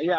ஐயா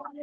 அப்படி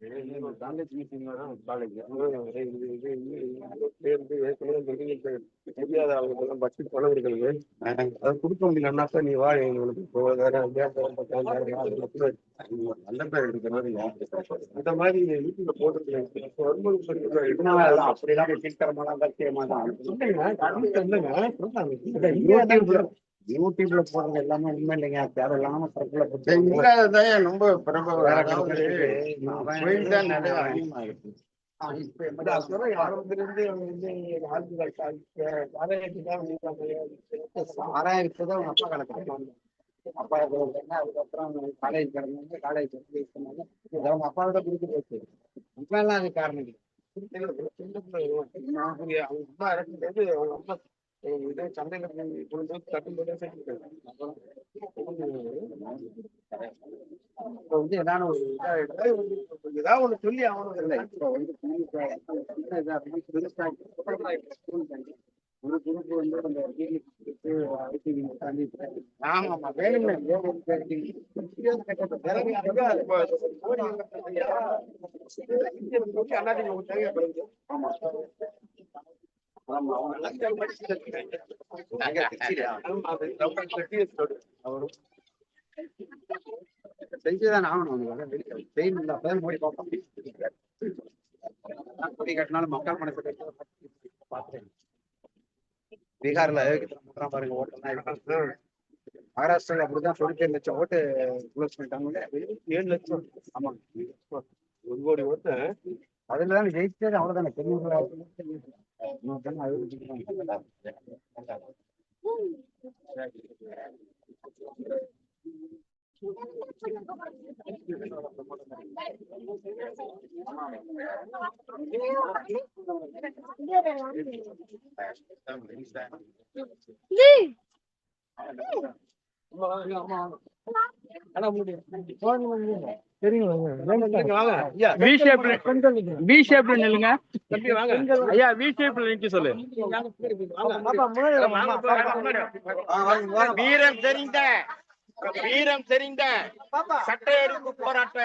college meeting college தெரியாத அவங்களுக்கெல்லாம் பட்ஜெட் பணம் இருக்கிறது அதை கொடுக்க முடியலன்னாக்கா நீ வா எங்களுக்கு இப்போ வேற வியாபாரம் பத்தாயிரம் நல்ல பேர் இருக்கிறது அந்த மாதிரி யூடியூப்ல போட்டுருக்கேன் அப்படிலாம் கீழ்த்தரமெல்லாம் சத்தியமா தான் யூடியூப்ல யூடியூப்ல போடுறது எல்லாமே உண்மை இல்லைங்க. தேவையில்லாம சர்க்கிள இல்லாததான் ரொம்ப பிரபல நிறைய அதிகமாயிருக்கு இப்ப என்னடா சொல்றேன். ஆரம்பத்திலிருந்து வந்து ஆராய்ச்சி தான் அவங்க அப்பா கலக்கிறாங்க அப்பா என்ன அதுக்கப்புறம் காலேஜ் கிடந்தாங்க காலேஜ் யூஸ் பண்ணாங்க. இது அவங்க அப்பாவோட குடுத்து போச்சு. எல்லாம் அது காரணம் இல்லை. அவங்க அம்மா அவங்க அம்மா அஹ் இதே சந்தையில வந்து தட்டும்போதே இப்ப வந்து ஏதாவது ஒரு ஏதாவது ஒண்ணு சொல்லி ஆகணும். இல்லை இப்போ வந்து. ஒரு குரூப் வந்து அந்த ஆமா ஆமா. வேணும்னே வேணும்னே எனக்கு அங்க செஞ்சுதான் ஆகணும் அவங்க அப்பதான் மோடி பார்ப்போம். கொடி கட்டினாலும் மக்கள் மனசு பார்த்தேன் பீகார்ல பாருங்க ஓட்டெல்லாம் மகாராஷ்டிரால அப்படிதான் சொல்லிட்டு லட்சம் ஓட்டு க்ளோஸ் பண்ணிட்டாங்க. ஏழு லட்சம். ஆமா. ஒரு கோடி ஓட்டு. அதுல தான் ஜெயிச்சது அவ்வளவுதானே? தென்னூறு வாங்க ஐயா வி ஷேப்ல வி ஷேப்ல நில்லுங்க. தம்பி வாங்க. ஐயா வி ஷேப்ல நிக்க சொல்லு. வீரம் தெரிந்த வீரம் தெரிந்த சட்ட எரிப்பு போராட்ட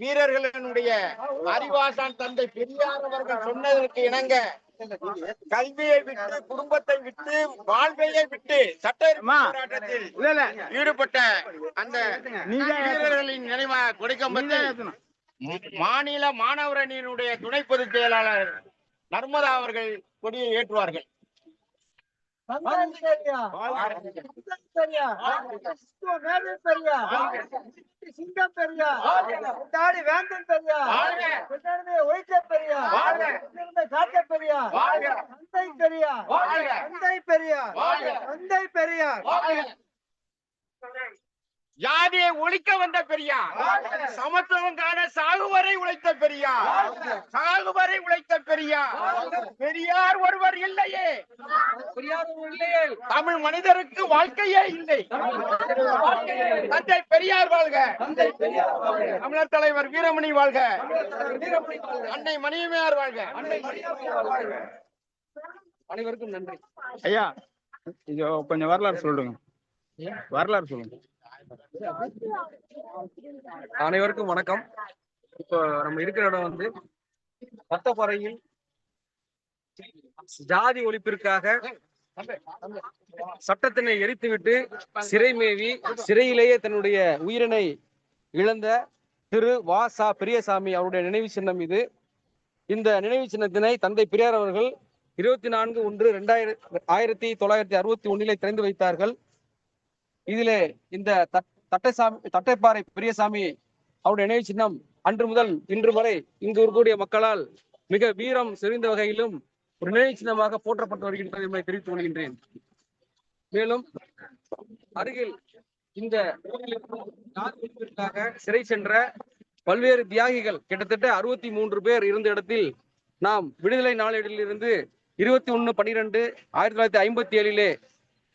வீரர்களினுடைய அறிவாசான் தந்தை பெரியார் அவர்கள் சொன்னதற்கு இணங்க கல்வியை விட்டு குடும்பத்தை விட்டு வாழ்வையை விட்டு சட்ட. போராட்டத்தில் ஈடுபட்ட அந்த வீரர்களின் நினைவாக கொடிக்கம்பத்தில் மாநில மாணவர் அணியினுடைய துணை பொதுச் செயலாளர் நர்மதா அவர்கள் கொடியை ஏற்றுவார்கள். சிங்கம் பெரியா கொண்டாடி வேந்தன் பெரியா வாழ்க! கொண்டாடி ஒழிக்க பெரியா காக்க பெரியா! தந்தை பெரியா! தந்தை பெரியா! தந்தை பெரியா ஜாதியை ஒழிக்க வந்த பெரியார். சமத்துவம் காண சாகுவரை உழைத்த பெரியார். சாகுவரை உழைத்த பெரியார். பெரியார் ஒருவர் இல்லையே. தமிழ் மனிதருக்கு வாழ்க்கையே இல்லை. தந்தை பெரியார் வாழ்க. தமிழர் தலைவர் வீரமணி வாழ்க. அன்னை மணியமையார் வாழ்க. அனைவருக்கும் நன்றி. ஐயா கொஞ்சம் வரலாறு சொல்லுங்க. வரலாறு சொல்லுங்க. அனைவருக்கும் வணக்கம். இப்போ நம்ம இருக்கிற இடம் வந்து பத்தப்பாறையில் ஜாதி ஒழிப்பிற்காக சட்டத்தினை எரித்துவிட்டு சிறை மேவி சிறையிலேயே தன்னுடைய உயிரினை இழந்த திரு வா சா பெரியசாமி அவருடைய நினைவு சின்னம் இது. இந்த நினைவு சின்னத்தினை தந்தை பெரியார் அவர்கள் இருபத்தி நான்கு ஒன்று ரெண்டாயிரத்தி ஆயிரத்தி தொள்ளாயிரத்தி அறுபத்தி ஒன்னிலே திறந்து வைத்தார்கள். இதிலே இந்த தட்டைசாமி தட்டைப்பாறை பெரியசாமி அவருடைய நினைவு சின்னம் அன்று முதல் இன்று வரை இங்கு இருக்கக்கூடிய மக்களால் மிக வீரம் செறிந்த வகையிலும் ஒரு நினைவு சின்னமாக போற்றப்பட்டு வருகின்றது என்பதை தெரிவித்துக் கொள்கின்றேன். மேலும் அருகில் இந்த சிறை சென்ற பல்வேறு தியாகிகள் கிட்டத்தட்ட அறுபத்தி மூன்று பேர் இருந்த இடத்தில் நாம் விடுதலை நாளேடிலிருந்து இருபத்தி ஒன்று பன்னிரெண்டு ஆயிரத்தி தொள்ளாயிரத்தி ஐம்பத்தி ஏழிலே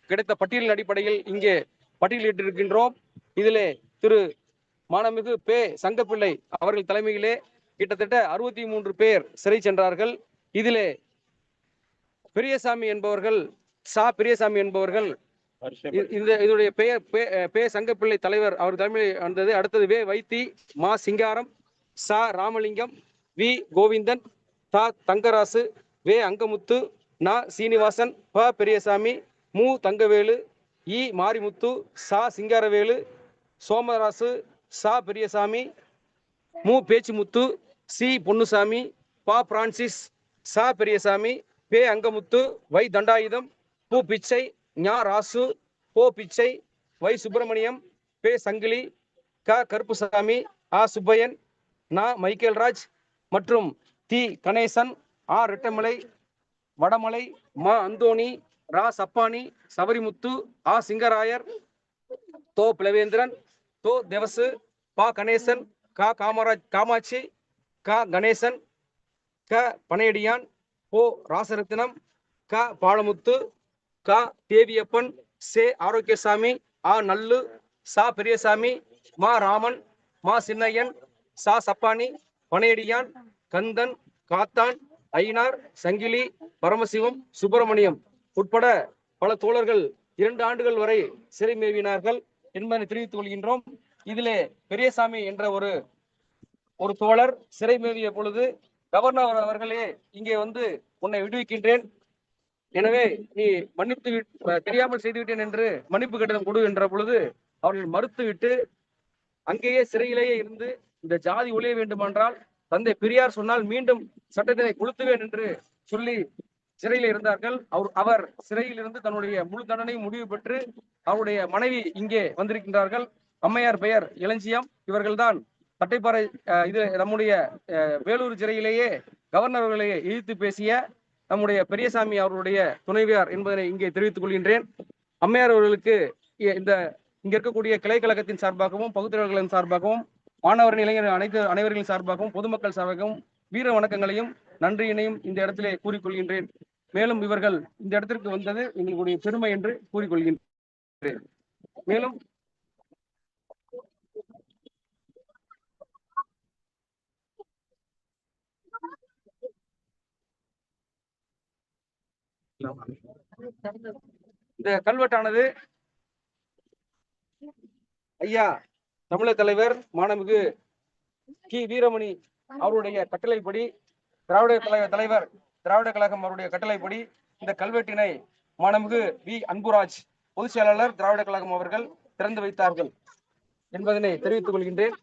கிடைத்த பட்டியலின் அடிப்படையில் இங்கே பட்டியலிட்டிருக்கின்றோம். இதிலே திரு மானமிகு பே சங்கப்பிள்ளை அவர்கள் தலைமையிலே கிட்டத்தட்ட அறுபத்தி மூன்று பேர் சிறை சென்றார்கள். இதிலே பெரியசாமி என்பவர்கள் சா பெரியசாமி என்பவர்கள் இந்த இதனுடைய பெயர் பே பே சங்கப்பிள்ளை தலைவர் அவர் தலைமையில் வந்தது. அடுத்தது வே வைத்தி மா சிங்காரம் சா ராமலிங்கம் வி கோவிந்தன் தா தங்கராசு வே அங்கமுத்து நா சீனிவாசன் ப பெரியசாமி மு தங்கவேலு இ மாரிமுத்து சா சிங்காரவேலு சோமராசு சா பெரியசாமி மு பேச்சுமுத்து சி பொன்னுசாமி பா பிரான்சிஸ் சா பெரியசாமி பே அங்கமுத்து வை தண்டாயுதம் பூ பிச்சை ஞா ராசு போ பிச்சை வை சுப்பிரமணியம் பே சங்கிலி க கருப்புசாமி ஆ சுப்பையன் நா மைக்கேல்ராஜ் மற்றும் தி கணேசன் ஆ ரெட்டமலை வடமலை மா அந்தோணி ரா சப்பானி சபரிமுத்து ஆ சிங்கராயர் தோ பிளவேந்திரன் தோ தேவசு பா கணேசன் க காமராஜ் காமாட்சி க கணேசன் க பனையடியான் ஓ ராசரத்தினம் க பாலமுத்து க தேவியப்பன் சே ஆரோக்கியசாமி ஆ நல்லு சா பெரியசாமி மா ராமன் மா சின்னையன் சா சப்பானி பனையடியான் கந்தன் காத்தான் ஐனார் சங்கிலி பரமசிவம் சுப்பிரமணியம். உட்பட பல தோழர்கள் இரண்டு ஆண்டுகள் வரை சிறை மேவினார்கள் என்பதை தெரிவித்துக் கொள்கின்றோம். இதிலே பெரியசாமி என்ற ஒரு ஒரு தோழர் சிறை மேவிய பொழுது கவர்னர் அவர்களே இங்கே வந்து உன்னை விடுவிக்கின்றேன். எனவே நீ மன்னித்து விட்- தெரியாமல் செய்துவிட்டேன் என்று மன்னிப்பு கட்டணம் கொடு என்ற பொழுது அவர்கள் மறுத்துவிட்டு அங்கேயே சிறையிலேயே இருந்து இந்த ஜாதி ஒழிய வேண்டுமென்றால் தந்தை பெரியார் சொன்னால் மீண்டும் சட்டத்தினை கொளுத்துவேன் என்று சொல்லி சிறையில் இருந்தார்கள். அவர் அவர் சிறையில் இருந்து தன்னுடைய முழு தண்டனையும் முடிவு பெற்று அவருடைய மனைவி இங்கே வந்திருக்கின்றார்கள். அம்மையார் பெயர் இளஞ்சியம். இவர்கள்தான் தட்டைப்பாறை இது நம்முடைய வேலூர் சிறையிலேயே கவர்னர் அவர்களை பேசிய நம்முடைய பெரியசாமி அவர்களுடைய துணைவியார் என்பதனை இங்கே தெரிவித்துக் கொள்கின்றேன். அம்மையார் அவர்களுக்கு இந்த இங்க இருக்கக்கூடிய கிளை கழகத்தின் சார்பாகவும் பகுத்தறிவர்களின் சார்பாகவும் மாணவரின் இளைஞர் அனைத்து அனைவர்களின் சார்பாகவும் பொதுமக்கள் சார்பாகவும் வீர வணக்கங்களையும் நன்றியினையும் இந்த இடத்திலே கூறிக்கொள்கின்றேன். மேலும் இவர்கள் இந்த இடத்திற்கு வந்தது எங்களுடைய பெருமை என்று கூறிக்கொள்கின்றேன். மேலும் இந்த கல்வெட்டானது ஐயா தமிழர் தலைவர் மாணமிகு கி. வீரமணி அவருடைய கட்டளைப்படி திராவிட தலைவர் தலைவர் திராவிட கழகம் அவருடைய கட்டளைப்படி இந்த கல்வெட்டினை மாணமிகு வி. அன்புராஜ் பொதுச் செயலாளர் திராவிட கழகம் அவர்கள் திறந்து வைத்தார்கள் என்பதனை தெரிவித்துக் கொள்கின்றேன்.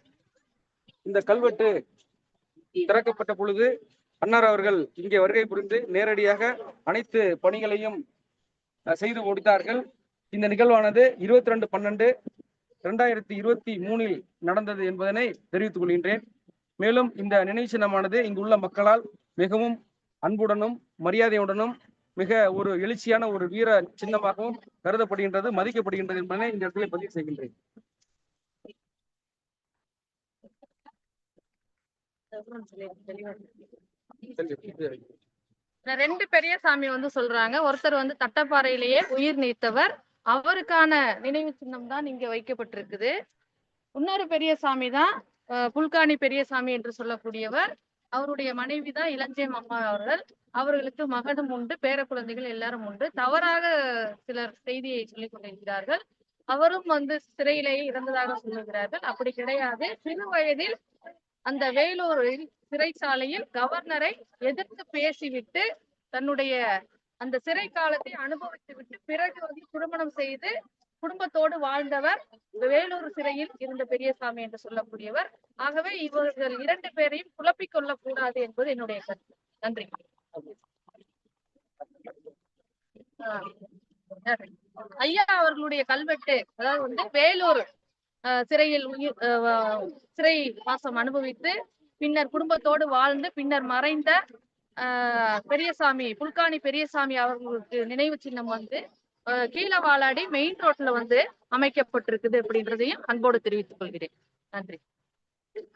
இந்த கல்வெட்டு திறக்கப்பட்ட பொழுது அன்னார் அவர்கள் இங்கே வருகை புரிந்து நேரடியாக அனைத்து பணிகளையும் செய்து முடித்தார்கள். இந்த நிகழ்வானது இருபத்தி ரெண்டு பன்னெண்டு இரண்டாயிரத்தி இருபத்தி மூணில் நடந்தது என்பதனை தெரிவித்துக் கொள்கின்றேன். மேலும் இந்த நினைவு சின்னமானது இங்குள்ள மக்களால் மிகவும் அன்புடனும் மரியாதையுடனும் மிக ஒரு எழுச்சியான ஒரு வீர சின்னமாகவும் கருதப்படுகின்றது மதிக்கப்படுகின்றது என்பதை இந்த இடத்துல பதிவு செய்கின்றேன். ரெண்டு பெரிய சாமி வந்து சொல்றாங்க. ஒருத்தர் வந்து தட்டப்பாறையிலேயே உயிர் நீத்தவர். அவருக்கான நினைவு சின்னம் தான் இங்க வைக்கப்பட்டிருக்குது. இன்னொரு பெரியசாமி தான் அஹ், பெரியசாமி என்று சொல்லக்கூடியவர். அவருடைய மனைவி தான் அம்மா அவர்கள். அவர்களுக்கு மகனும் உண்டு பேர குழந்தைகள் எல்லாரும் உண்டு. தவறாக சிலர் செய்தியை சொல்லிக் கொண்டிருக்கிறார்கள். அவரும் வந்து சிறையிலேயே இறந்ததாக சொல்லுகிறார்கள். அப்படி கிடையாது. சிறு வயதில் அந்த வேலூரில் சிறைச்சாலையில் கவர்னரை எதிர்த்து பேசிவிட்டு தன்னுடைய அந்த சிறை காலத்தை அனுபவித்து விட்டு பிறகு வந்து திருமணம் செய்து குடும்பத்தோடு வாழ்ந்தவர் வேலூர் சிறையில் இருந்த பெரியசாமி என்று சொல்லக்கூடியவர். ஆகவே இவர்கள் இரண்டு பேரையும் குழப்பிக் கொள்ளக் கூடாது என்பது என்னுடைய கருத்து. நன்றி. ஐயா அவர்களுடைய கல்வெட்டு அதாவது வந்து வேலூர் ஆஹ் சிறையில் உயிர் சிறை வாசம் அனுபவித்து பின்னர் குடும்பத்தோடு வாழ்ந்து பின்னர் மறைந்த ஆஹ் பெரியசாமி புல்கானி பெரியசாமி அவர்களுக்கு நினைவு சின்னம் வந்து கீழே வாழாடி மெயின் ரோட்ல வந்து அமைக்கப்பட்டிருக்குது அப்படின்றதையும் அன்போடு தெரிவித்துக் கொள்கிறேன். நன்றி.